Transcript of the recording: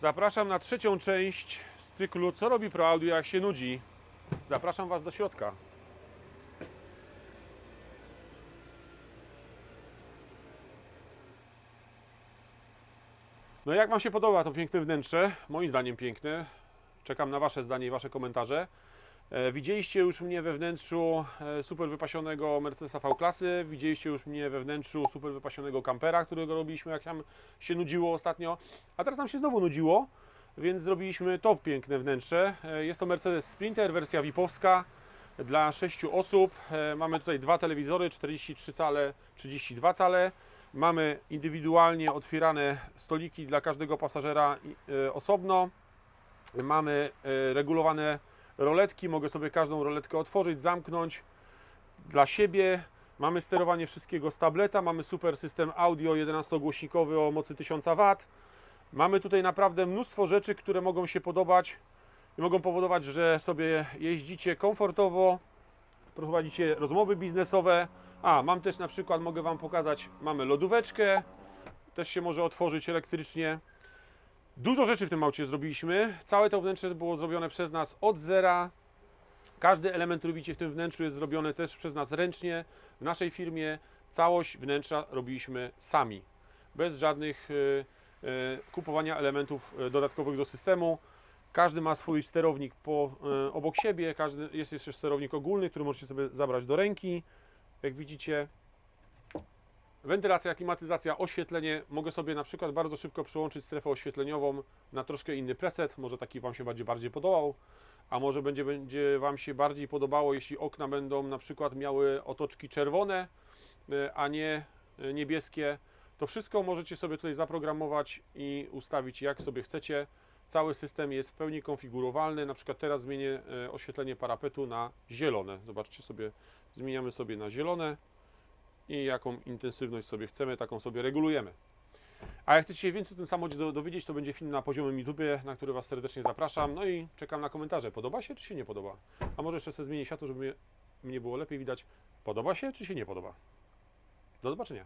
Zapraszam na trzecią część z cyklu Co robi Pro Audio jak się nudzi. Zapraszam Was do środka. No jak Wam się podoba to piękne wnętrze? Moim zdaniem piękne. Czekam na Wasze zdanie i Wasze komentarze. E, Widzieliście już mnie we wnętrzu e, super wypasionego Mercedesa V-klasy, widzieliście już mnie we wnętrzu super wypasionego kampera, którego robiliśmy jak nam się nudziło ostatnio, a teraz nam się znowu nudziło, więc zrobiliśmy to piękne wnętrze. E, Jest to Mercedes Sprinter, wersja VIP-owska dla 6 osób. Mamy tutaj dwa telewizory, 43 cale, 32 cale. Mamy indywidualnie otwierane stoliki dla każdego pasażera osobno. Mamy regulowane roletki, mogę sobie każdą roletkę otworzyć, zamknąć dla siebie. Mamy sterowanie wszystkiego z tableta, mamy super system audio 11-głośnikowy o mocy 1000 W. Mamy tutaj naprawdę mnóstwo rzeczy, które mogą się podobać i mogą powodować, że sobie jeździcie komfortowo, prowadzicie rozmowy biznesowe. A, mam też na przykład, mogę Wam pokazać, mamy lodóweczkę, też się może otworzyć elektrycznie. Dużo rzeczy w tym aucie zrobiliśmy. Całe to wnętrze było zrobione przez nas od zera. Każdy element, który widzicie w tym wnętrzu jest zrobiony też przez nas ręcznie. W naszej firmie całość wnętrza robiliśmy sami. Bez żadnych e, e, kupowania elementów e, dodatkowych do systemu. Każdy ma swój sterownik po, obok siebie. Każdy, jest jeszcze sterownik ogólny, który możecie sobie zabrać do ręki. Jak widzicie, Wentylacja, klimatyzacja, oświetlenie. Mogę sobie na przykład bardzo szybko przełączyć strefę oświetleniową na troszkę inny preset. Może taki Wam się bardziej, bardziej podobał, a może będzie, będzie Wam się bardziej podobało, jeśli okna będą na przykład miały otoczki czerwone, y, a nie y, niebieskie. To wszystko możecie sobie tutaj zaprogramować i ustawić jak sobie chcecie. Cały system jest w pełni konfigurowalny. Na przykład teraz zmienię y, oświetlenie parapetu na zielone. Zobaczcie sobie, zmieniamy sobie na zielone i jaką intensywność sobie chcemy, taką sobie regulujemy. A jak chcecie się więcej o tym samochodzie do- dowiedzieć, to będzie film na poziomym YouTube, na który Was serdecznie zapraszam. No i czekam na komentarze. Podoba się, czy się nie podoba? A może jeszcze sobie zmienię światło, żeby mnie było lepiej widać. Podoba się, czy się nie podoba? Do zobaczenia.